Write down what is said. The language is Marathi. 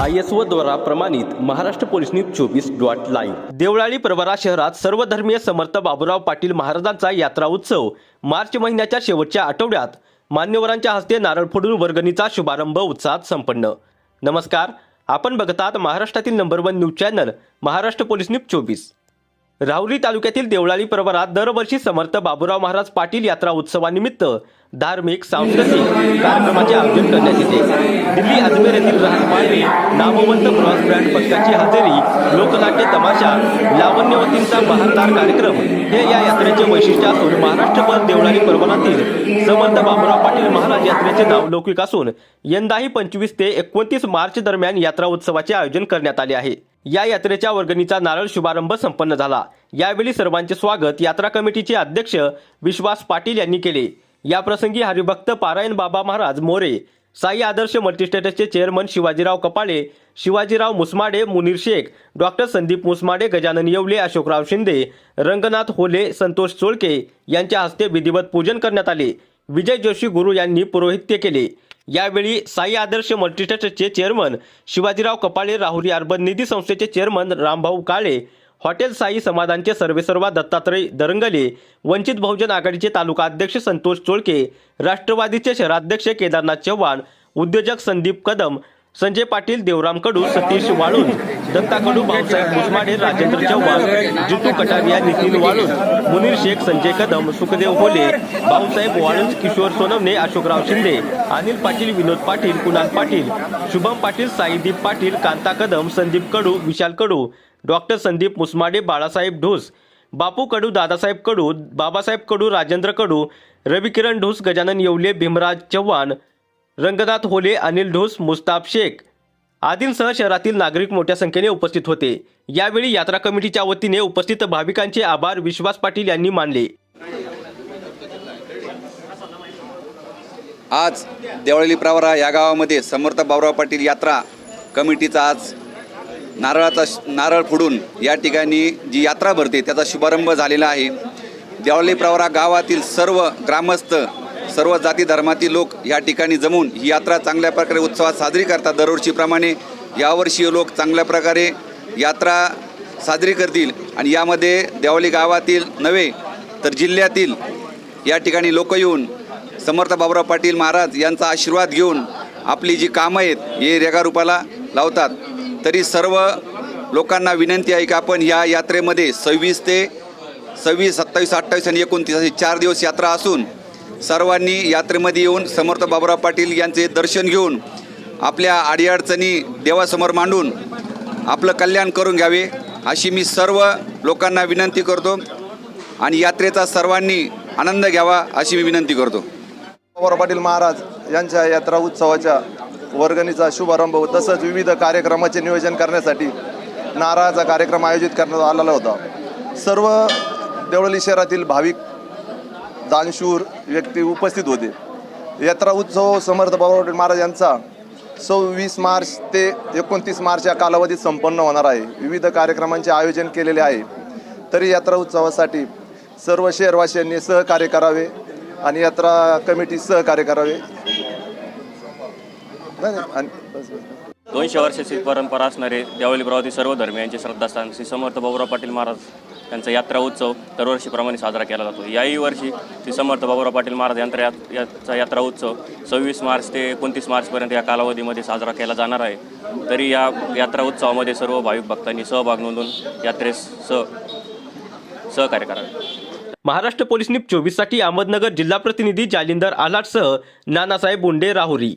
आय एस ओ द्वारा प्रमाणित महाराष्ट्र पोलीस न्यूज चोवीस डॉट लाईव्ह. देवळाली प्रवरा शहरात सर्वधर्मीय समर्थ बाबूराव पाटील महाराजांचा यात्रा उत्सव मार्च महिन्याच्या शेवटच्या आठवड्यात मान्यवरांच्या हस्ते नारळ फोडून वर्गणीचा शुभारंभ उत्साहात संपन्न. नमस्कार आपण बघतात महाराष्ट्रातील number one news channel Maharashtra police news चोवीस. राहुरी तालुक्यातील देवळाली प्रवरात दरवर्षी समर्थ बाबूराव महाराज पाटील यात्रा उत्सवानिमित्त धार्मिक सांस्कृतिक कार्यक्रमाचे आयोजन करण्यात येते. दिल्ली अजमेर पायरी नामवंत ब्रॉन्झ बँड पक्षाची हजेरी लोकनाट्य तमाशा लावण्यवतींचा बहारदार कार्यक्रम हे या यात्रेचे वैशिष्ट्य असून महाराष्ट्रभर देवळाली प्रवरातील समर्थ बाबुराव पाटील महाराज यात्रेचे नाव लौकिक असून यंदाही पंचवीस ते एकोणतीस मार्च दरम्यान यात्रा उत्सवाचे आयोजन करण्यात आले आहे. या यात्रेच्या वर्गणीचा नारळ शुभारंभ संपन्न झाला. यावेळी सर्वांचे स्वागत यात्रा कमिटीचे अध्यक्ष विश्वास पाटील यांनी केले. याप्रसंगी हरिभक्त पारायण बाबा महाराज मोरे साई आदर्श मल्टीस्टेटसचे चेअरमन शिवाजीराव कपाळे शिवाजीराव मुसमाडे मुनीर शेख डॉक्टर संदीप मुसमाडे गजानन येवले अशोकराव शिंदे रंगनाथ होले संतोष चोळके यांच्या हस्ते विधिवत पूजन करण्यात आले. विजय जोशी गुरु यांनी पुरोहित्य केले. यावेळी साई आदर्श मल्टीस्टेटसचे चेअरमन शिवाजीराव कपाळे राहुरी अर्बन निधी संस्थेचे चेअरमन रामभाऊ काळे हॉटेल साई समाधानचे सर्वेसर्वा दत्तात्रय दरंगले वंचित बहुजन आघाडीचे तालुका अध्यक्ष संतोष चोळके राष्ट्रवादीचे शहराध्यक्ष केदारनाथ चव्हाण उद्योजक संदीप कदम संजय पाटील देवराम कडू सतीश वाळून दत्ता कडू भाऊसाहेब मुसमाडे राजेंद्र चव्हाण जितू कटारिया नितीन वाळून मुनीर शेख संजय कदम सुखदेव होले भाऊसाहेब वाळून किशोर सोनवणे अशोकराव शिंदे अनिल पाटील विनोद पाटील कुणाल पाटील शुभम पाटील साईदीप पाटील कांता कदम संदीप कडू विशाल कडू डॉक्टर संदीप मुसमाडे बाळासाहेब ढोस बापू कडू दादासाहेब कडू बाबासाहेब कडू राजेंद्र कडू रविकिरण ढोस गजानन येवले भीमराज चव्हाण रंगनाथ होले अनिल ढोस मुस्ताफ शेख आदींसह शहरातील नागरिक मोठ्या संख्येने उपस्थित होते. यावेळी यात्रा कमिटीच्या वतीने उपस्थित भाविकांचे आभार विश्वास पाटील यांनी मानले. आज देवळली प्रवरा या गावामध्ये समर्थ बाबुराव पाटील यात्रा कमिटीचा आज नारळाचा श- नारळ फोडून या ठिकाणी जी यात्रा भरते त्याचा शुभारंभ झालेला आहे. देवाली प्रवरा गावातील सर्व ग्रामस्थ सर्व जाती धर्मातील लोक या ठिकाणी जमून ही यात्रा चांगल्या प्रकारे उत्सवात साजरी करतात. दरवर्षीप्रमाणे यावर्षी लोक चांगल्या प्रकारे यात्रा साजरी करतील आणि यामध्ये देवाली गावातील नव्हे तर जिल्ह्यातील या ठिकाणी लोक येऊन समर्थ बाबुराव पाटील महाराज यांचा आशीर्वाद घेऊन आपली जी कामं आहेत हे रेगारूपाला लावतात. तरी सर्व लोकांना विनंती आहे की आपण या यात्रेमध्ये सव्वीस ते सव्वीस सत्तावीस अठ्ठावीस आणि एकोणतीस असे चार दिवस यात्रा असून सर्वांनी यात्रेमध्ये येऊन समर्थ बाबुराव पाटील यांचे दर्शन घेऊन आपल्या अडीअडचणी देवासमोर मांडून आपलं कल्याण करून घ्यावे अशी मी सर्व लोकांना विनंती करतो आणि यात्रेचा सर्वांनी आनंद घ्यावा अशी मी विनंती करतो. बाबुराव पाटील महाराज यांच्या यात्रा उत्सवाच्या वर्गणीचा शुभारंभ तसंच विविध कार्यक्रमाचे नियोजन करण्यासाठी नारळाचा कार्यक्रम आयोजित करण्यात आलेला होता. सर्व देवळली शहरातील भाविक दानशूर व्यक्ती उपस्थित होते. यात्रा उत्सव समर्थ बाबा महाराज यांचा सव्वीस मार्च ते एकोणतीस मार्च या कालावधीत संपन्न होणार आहे. विविध कार्यक्रमांचे आयोजन केलेले आहे. तरी यात्रा उत्सवासाठी सर्व शहरवासियांनी सहकार्य करावे आणि यात्रा कमिटी सहकार्य करावे. दोनशे वर्षाची परंपरा असणारे देवळी प्रवाती सर्व धर्मियांचे श्रद्धास्थान श्री समर्थ बाबुराव पाटील महाराज यांचा यात्रा उत्सव दरवर्षीप्रमाणे साजरा केला जातो. याही वर्षी श्री समर्थ बाबुराव पाटील महाराज यांचा यात- याचा यात्रा उत्सव सव्वीस मार्च ते एकोणतीस मार्चपर्यंत या कालावधीमध्ये साजरा केला जाणार आहे. तरी या यात्रा उत्सवामध्ये सर्व भाविक भक्तांनी सहभाग नोंदवून यात्रेस सह सहकार्य करावे. महाराष्ट्र पोलीस न्यूज चोवीससाठी अहमदनगर जिल्हा प्रतिनिधी जालिंदर आलाटसह नानासाहेब बोंडे राहुरी.